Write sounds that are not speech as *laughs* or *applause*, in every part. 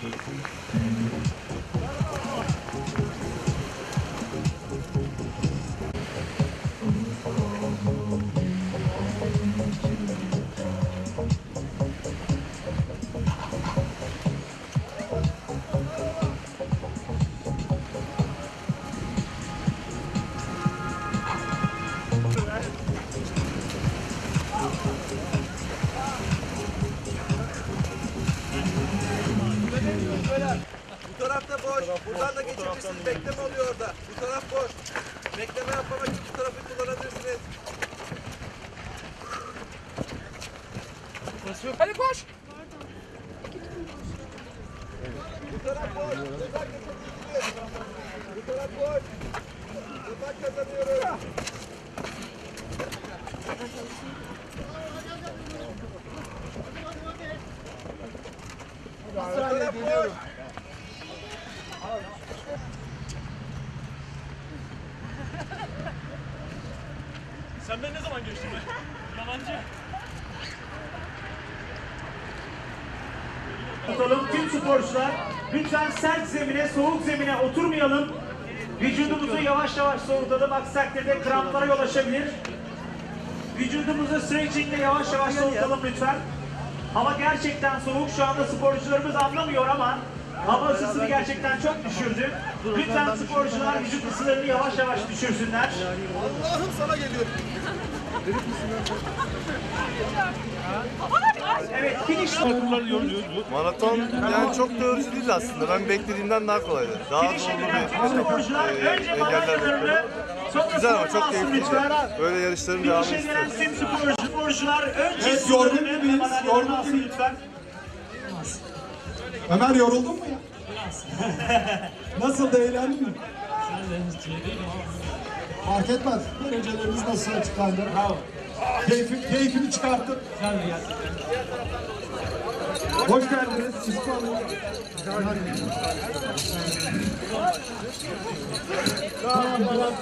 감사합니다. Buradan da geçebilirsiniz. Bekleme oluyor orada. Bu taraf boş. Bekleme yapmamak için bu tarafı kullanabilirsiniz. Hadi koş. Bu taraf boş. Buradan geçebilirsiniz. Bu taraf boş. Buradan kazanıyoruz. Sen beni ne zaman geçtin be? Yalancı. Tutalım tüm sporcular. Lütfen sert zemine, soğuk zemine oturmayalım. Vücudumuzu yavaş yavaş soğutalım. Aksi takdirde kramplara yol açabilir. Vücudumuzu stretchingle yavaş yavaş soğutalım lütfen. Hava gerçekten soğuk. Şu anda sporcularımız anlamıyor ama hava ısısını gerçekten çok düşürdü. Lütfen sporcular vücut ısılarını yavaş yavaş düşürsünler. Allah'ım sana geliyor. Evet, finish Maraton yani çok da yorucu değil aslında. Ben beklediğimden daha kolaydı. Daha zorlu bir sporcular e, önce engeller bekliyorum. sonra Güzel ama çok alsın keyifli. lütfen. Böyle yarışların devamını Finish'e gelen istiyorum. tüm sporcu, sporcular önce Evet, yorgun madalyalarını yorgun lütfen. Ömer yoruldun mu ya? *laughs* Nasıl da eğlendin mi? Fark etmez. Derecelerimiz nasıl açıklandı? Bravo. Keyfi, keyfini çıkarttın. Hoş geldiniz. Siz Tamam, tamam.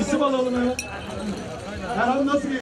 İsim alalım hemen. Erhan nasıl